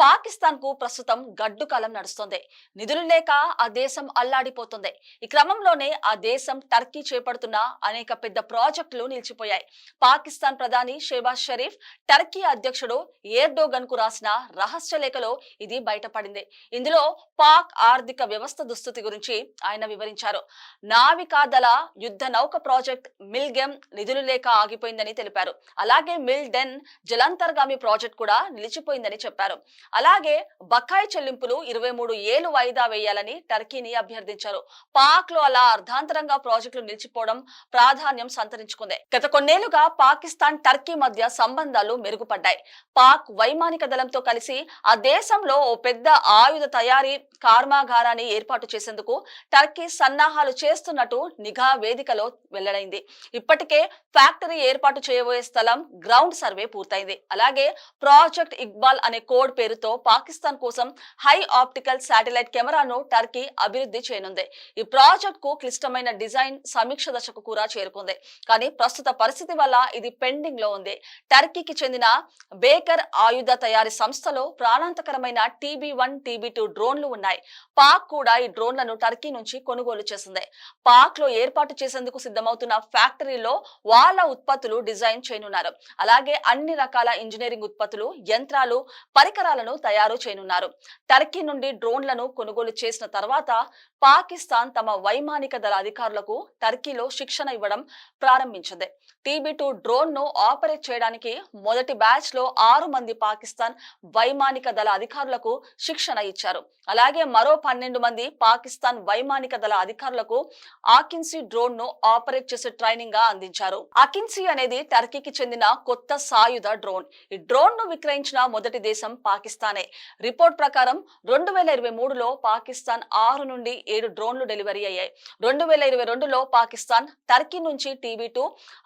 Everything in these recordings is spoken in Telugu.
పాకిస్తాన్కు ప్రస్తుతం గడ్డు కాలం నడుస్తోంది. నిధులు లేక ఆ దేశం అల్లాడిపోతుంది. ఈ క్రమంలోనే ఆ దేశం టర్కీ చేపడుతున్న అనేక పెద్ద ప్రాజెక్టులు నిలిచిపోయాయి. పాకిస్తాన్ ప్రధాని షేబాజ్ షరీఫ్ టర్కీ అధ్యక్షుడు ఎర్డోగన్కు రాసిన రహస్య లేఖలో ఇది బయటపడింది. ఇందులో పాక్ ఆర్థిక వ్యవస్థ దుస్థితి గురించి ఆయన వివరించారు. నావికాదళ యుద్ధ నౌక ప్రాజెక్ట్ మిల్గెమ్ నిధులు లేక ఆగిపోయిందని తెలిపారు. అలాగే మిల్ డెన్ జలాంతర్గామి ప్రాజెక్ట్ కూడా నిలిచిపోయిందని చెప్పారు. అలాగే బకాయి చెల్లింపులు ఇరవై మూడు ఏళ్ళు వాయిదా వేయాలని టర్కీని అభ్యర్థించారు. పాక్లో అలా అర్ధాంతరంగా ప్రాజెక్టులు నిలిచిపోవడం ప్రాధాన్యం సంతరించుకుంది. గత కొన్నేళ్ళుగా పాకిస్తాన్ టర్కీ మధ్య సంబంధాలు మెరుగుపడ్డాయి. పాక్ వైమానిక దళంతో కలిసి ఆ దేశంలో ఓ పెద్ద ఆయుధ తయారీ కర్మాగారాన్ని ఏర్పాటు చేసేందుకు టర్కీ సన్నాహాలు చేస్తున్నట్టు నిఘా వేదికలో వెల్లడైంది. ఇప్పటికే ఫ్యాక్టరీ ఏర్పాటు చేయబోయే స్థలం గ్రౌండ్ సర్వే పూర్తయింది. అలాగే ప్రాజెక్ట్ ఇక్బాల్ అనే కోడ్ పేరు పేరుతో పాకిస్తాన్ కోసం హై ఆప్టికల్ శాటిలైట్ కెమెరాను టర్కీ అభివృద్ధి చేయనుంది. ఈ ప్రాజెక్ట్కు క్లిష్టమైన డిజైన్ సమీక్ష దశకు కూడా చేరుకుంది. కానీ ప్రస్తుత పరిస్థితి వల్ల ఇది పెండింగ్లో ఉంది. టర్కీకి చెందిన బేకర్ ఆయుధ తయారీ సంస్థలో ప్రాణాంతకరమైన టీబీ వన్ టీబీ టూ డ్రోన్లు ఉన్నాయి. పాక్ కూడా ఈ డ్రోన్లను టర్కీ నుంచి కొనుగోలు చేసింది. పాక్లో ఏర్పాటు చేసేందుకు సిద్ధమవుతున్న ఫ్యాక్టరీలో వాళ్ళ ఉత్పత్తులు డిజైన్ చేయనున్నారు. అలాగే అన్ని రకాల ఇంజనీరింగ్ ఉత్పత్తులు యంత్రాలు పరికరాలను తయారు చేయనున్నారు. టర్కీ నుండి డ్రోన్లను కొనుగోలు చేసిన తర్వాత పాకిస్తాన్ తమ వైమానిక దళ అధికారులకు టర్కీలో శిక్షణ ఇవ్వడం ప్రారంభించింది. టీబీ టూ డ్రోన్ను ఆపరేట్ చేయడానికి మొదటి బ్యాచ్లో ఆరు మంది పాకిస్తాన్ వైమానిక దళ అధికారులకు శిక్షణ ఇచ్చారు. అలాగే మరో పన్నెండు మంది పాకిస్తాన్ వైమానిక దళ అధికారులకు ఆకిన్సీ డ్రోన్ను ఆపరేట్ చేసే ట్రైనింగ్గా అందించారు. అకిన్సీ అనేది టర్కీకి చెందిన కొత్త సాయుధ డ్రోన్. ఈ డ్రోన్ను విక్రయించిన మొదటి దేశం పాకిస్తానే రిపోర్ట్ ప్రకారం రెండు వేల ఇరవై మూడులో పాకిస్తాన్ ఆరు నుండి ఏడు డ్రోన్లు డెలివరీ అయ్యాయి. రెండు వేల ఇరవై రెండులో పాకిస్తాన్ టర్కీ నుంచి టీవీ టూ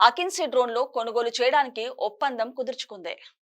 అకిన్సీ డ్రోన్లు కొనుగోలు చేయడానికి ఒప్పందం కుదుర్చుకుంది.